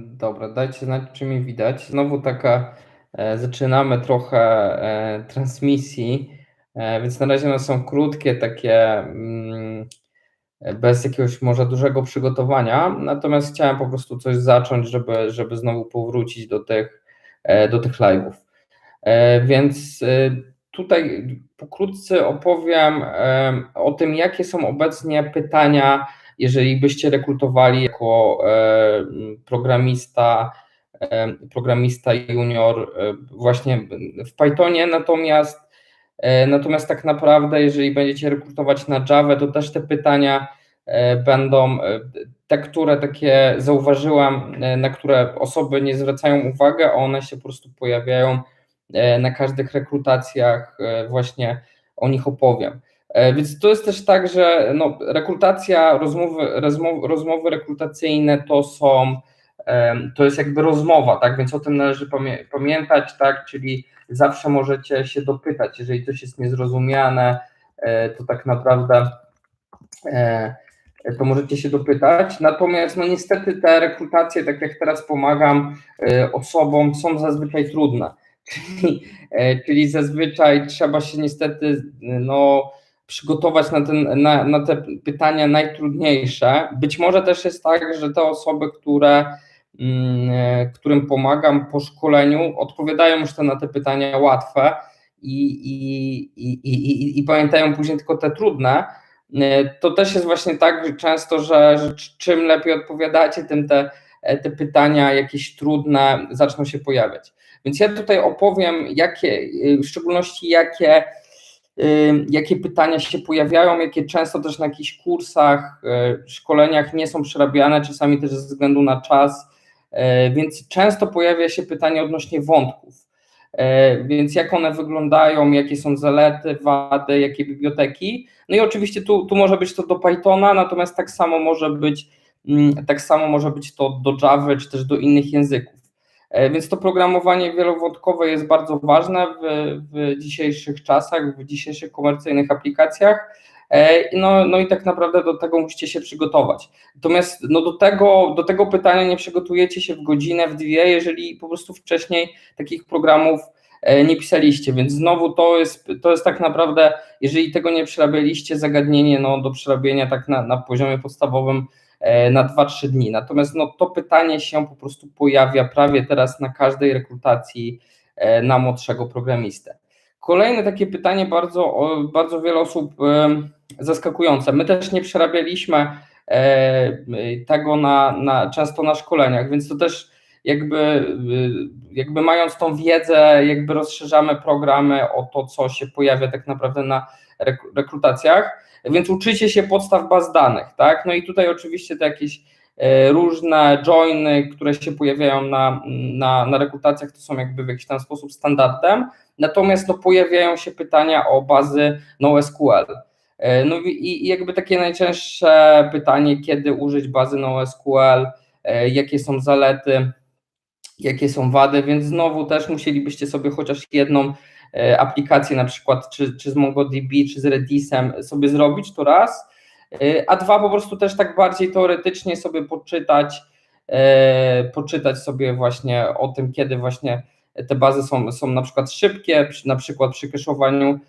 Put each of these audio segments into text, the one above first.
Dobra, dajcie znać, czy mnie widać. Znowu taka, e, zaczynamy trochę e, transmisji, e, więc na razie one są krótkie, takie mm, bez jakiegoś może dużego przygotowania, natomiast chciałem po prostu coś zacząć, żeby, żeby znowu powrócić do tych, e, do tych live'ów. E, Więc e, tutaj pokrótce opowiem e, o tym, jakie są obecnie pytania, jeżeli byście rekrutowali jako e, programista, e, programista junior e, właśnie w Pythonie, natomiast natomiast tak naprawdę, jeżeli będziecie rekrutować na Java, to też te pytania będą te, które takie zauważyłam, na które osoby nie zwracają uwagi, a one się po prostu pojawiają na każdych rekrutacjach, właśnie o nich opowiem. E, Więc to jest też tak, że no, rekrutacja, rozmowy, rozmowy, rekrutacyjne to są, to jest jakby rozmowa, tak, więc o tym należy pamię- pamiętać, tak, czyli zawsze możecie się dopytać, jeżeli coś jest niezrozumiane, e, to tak naprawdę e, to możecie się dopytać. Natomiast no niestety te rekrutacje, tak jak teraz pomagam osobom, są zazwyczaj trudne. Czyli, czyli zazwyczaj trzeba się niestety no, przygotować na, ten, na, na te pytania najtrudniejsze. Być może też jest tak, że te osoby, które, mm, e, którym pomagam po szkoleniu, odpowiadają już te, na te pytania łatwe i, i, i, i, i, pamiętają później tylko te trudne. E, To też jest właśnie tak że często, że, że czym lepiej odpowiadacie, tym te, e, te pytania jakieś trudne zaczną się pojawiać. Więc ja tutaj opowiem, jakie, w szczególności jakie, jakie pytania się pojawiają, jakie często też na jakichś kursach, y, szkoleniach nie są przerabiane, czasami też ze względu na czas, y, więc często pojawia się pytanie odnośnie wątków. Więc jak one wyglądają, jakie są zalety, wady, jakie biblioteki. No i oczywiście tu, tu może być to do Pythona, natomiast tak samo może być, mm, tak samo może być to do Java, czy też do innych języków. E, Więc to programowanie wielowątkowe jest bardzo ważne w, w dzisiejszych czasach, w dzisiejszych komercyjnych aplikacjach. E, No, no i tak naprawdę do tego musicie się przygotować. Natomiast no do, tego, do tego pytania nie przygotujecie się w godzinę, w dwie, jeżeli po prostu wcześniej takich programów e, nie pisaliście. Więc znowu to jest, to jest tak naprawdę, jeżeli tego nie przerabialiście, zagadnienie no, do przerabienia tak na, na poziomie podstawowym na 2-3 dni. Natomiast no, to pytanie się po prostu pojawia prawie teraz na każdej rekrutacji e, na młodszego programistę. Kolejne takie pytanie, bardzo, bardzo wiele osób em, zaskakujące. My też nie przerabialiśmy e, tego na, na, często na szkoleniach, więc to też jakby, y, jakby mając tą wiedzę, jakby rozszerzamy programy o to, co się pojawia tak naprawdę na rek- rekrutacjach, więc uczycie się podstaw baz danych, tak? No i tutaj oczywiście te jakieś e, różne joiny, które się pojawiają na, na, na rekrutacjach, to są jakby w jakiś tam sposób standardem, natomiast no, pojawiają się pytania o bazy NoSQL. E, No i, i jakby takie najczęstsze pytanie, kiedy użyć bazy NoSQL, jakie są zalety, jakie są wady, więc znowu też musielibyście sobie chociaż jedną e, aplikację, na przykład czy, czy z MongoDB, czy z Redisem sobie zrobić, to raz, E, a dwa po prostu też tak bardziej teoretycznie sobie poczytać, e, poczytać sobie właśnie o tym, kiedy właśnie te bazy są, są na przykład szybkie, na przykład przy keszowaniu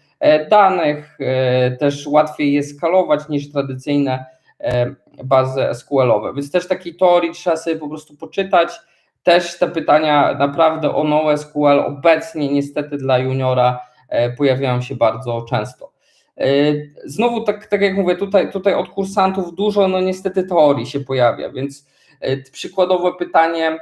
danych, też łatwiej je skalować niż tradycyjne bazy SQL-owe, więc też takiej teorii trzeba sobie po prostu poczytać, też te pytania naprawdę o NoSQL obecnie niestety dla juniora e, pojawiają się bardzo często. E, Znowu, tak, tak jak mówię, tutaj, tutaj od kursantów dużo, no niestety teorii się pojawia, więc e, przykładowe pytanie,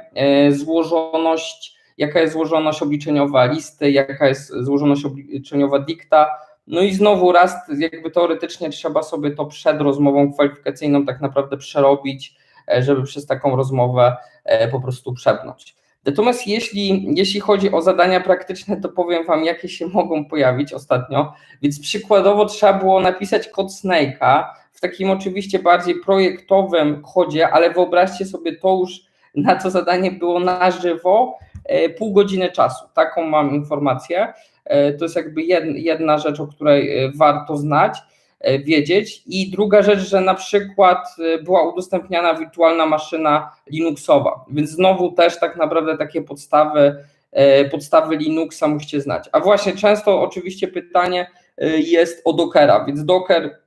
złożoność, jaka jest złożoność obliczeniowa listy, jaka jest złożoność obliczeniowa dikta, no i znowu raz jakby teoretycznie trzeba sobie to przed rozmową kwalifikacyjną tak naprawdę przerobić, żeby przez taką rozmowę e, po prostu przepnąć. Natomiast jeśli, jeśli chodzi o zadania praktyczne, to powiem Wam, jakie się mogą pojawić ostatnio. Więc przykładowo trzeba było napisać kod Snake'a w takim oczywiście bardziej projektowym kodzie, ale wyobraźcie sobie to już, na co zadanie było na żywo, e, pół godziny czasu. Taką mam informację. E, To jest jakby jed- jedna rzecz, o której e, warto znać. E, wiedzieć. I druga rzecz, że na przykład e, była udostępniana wirtualna maszyna Linuxowa, więc znowu też tak naprawdę takie podstawy, e, podstawy Linuxa musicie znać. A właśnie często oczywiście pytanie jest o Dockera, więc Docker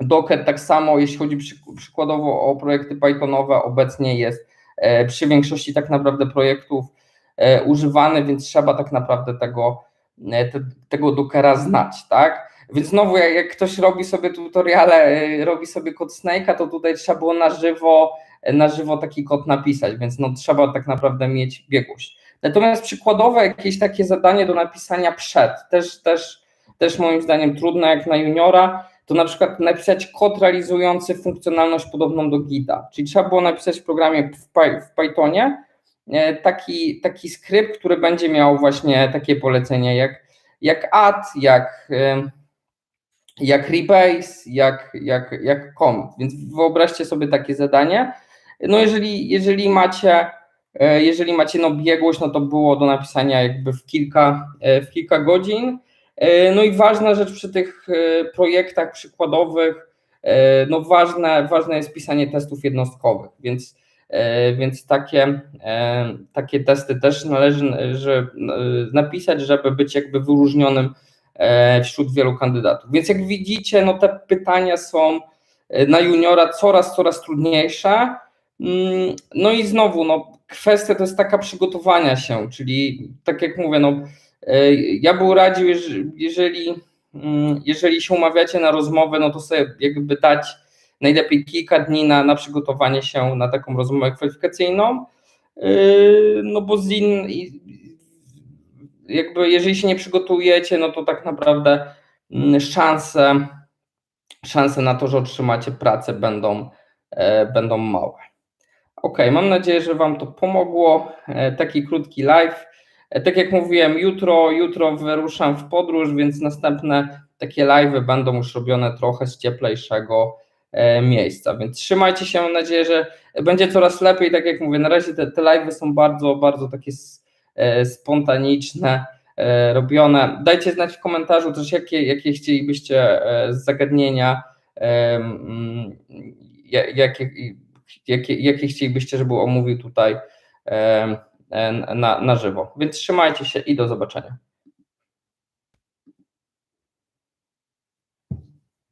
Docker tak samo, jeśli chodzi przykładowo o projekty Pythonowe, obecnie jest przy większości tak naprawdę projektów używany, więc trzeba tak naprawdę tego, te, tego Dockera znać, tak? Więc znowu, jak, jak ktoś robi sobie tutoriale, y, robi sobie kod Snake'a, to tutaj trzeba było na żywo, na żywo taki kod napisać, więc no trzeba tak naprawdę mieć biegłość. Natomiast przykładowe jakieś takie zadanie do napisania przed, też, też, też moim zdaniem trudne jak na juniora, to na przykład napisać kod realizujący funkcjonalność podobną do Gita. Czyli trzeba było napisać w programie w Pythonie e, taki, taki skrypt, który będzie miał właśnie takie polecenie jak, jak add, jak jak rebase, jak, jak, jak commit. Więc wyobraźcie sobie takie zadanie. No jeżeli, jeżeli macie, e, jeżeli macie no biegłość, no to było do napisania jakby w kilka, e, w kilka godzin. E, no i ważna rzecz przy tych projektach przykładowych, no ważne, ważne jest pisanie testów jednostkowych, więc, więc takie, takie testy też należy napisać, żeby być jakby wyróżnionym wśród wielu kandydatów. Więc jak widzicie, no te pytania są e, na juniora coraz, coraz trudniejsze. Mm, no i znowu, no, kwestia to jest taka przygotowania się, czyli tak jak mówię, no, e, ja bym radził, jeżeli, mm, jeżeli się umawiacie na rozmowę, no to sobie jakby dać najlepiej kilka dni na, na przygotowanie się na taką rozmowę kwalifikacyjną, no bo z in, jakby jeżeli się nie przygotujecie, no to tak naprawdę mm, szanse, szanse na to, że otrzymacie pracę będą, e, będą małe. Ok, mam nadzieję, że Wam to pomogło. E, taki krótki live. E, tak jak mówiłem, jutro, jutro wyruszam w podróż, więc następne takie live będą już robione trochę z cieplejszego miejsca. Więc trzymajcie się, mam nadzieję, że będzie coraz lepiej. Tak jak mówię, na razie te, te live są bardzo, bardzo takie spontaniczne, e, robione. Dajcie znać w komentarzu też, jakie, jakie chcielibyście e, zagadnienia, mm, jakie, jakie, jakie chcielibyście, żeby omówił tutaj na, na żywo. Więc trzymajcie się i do zobaczenia.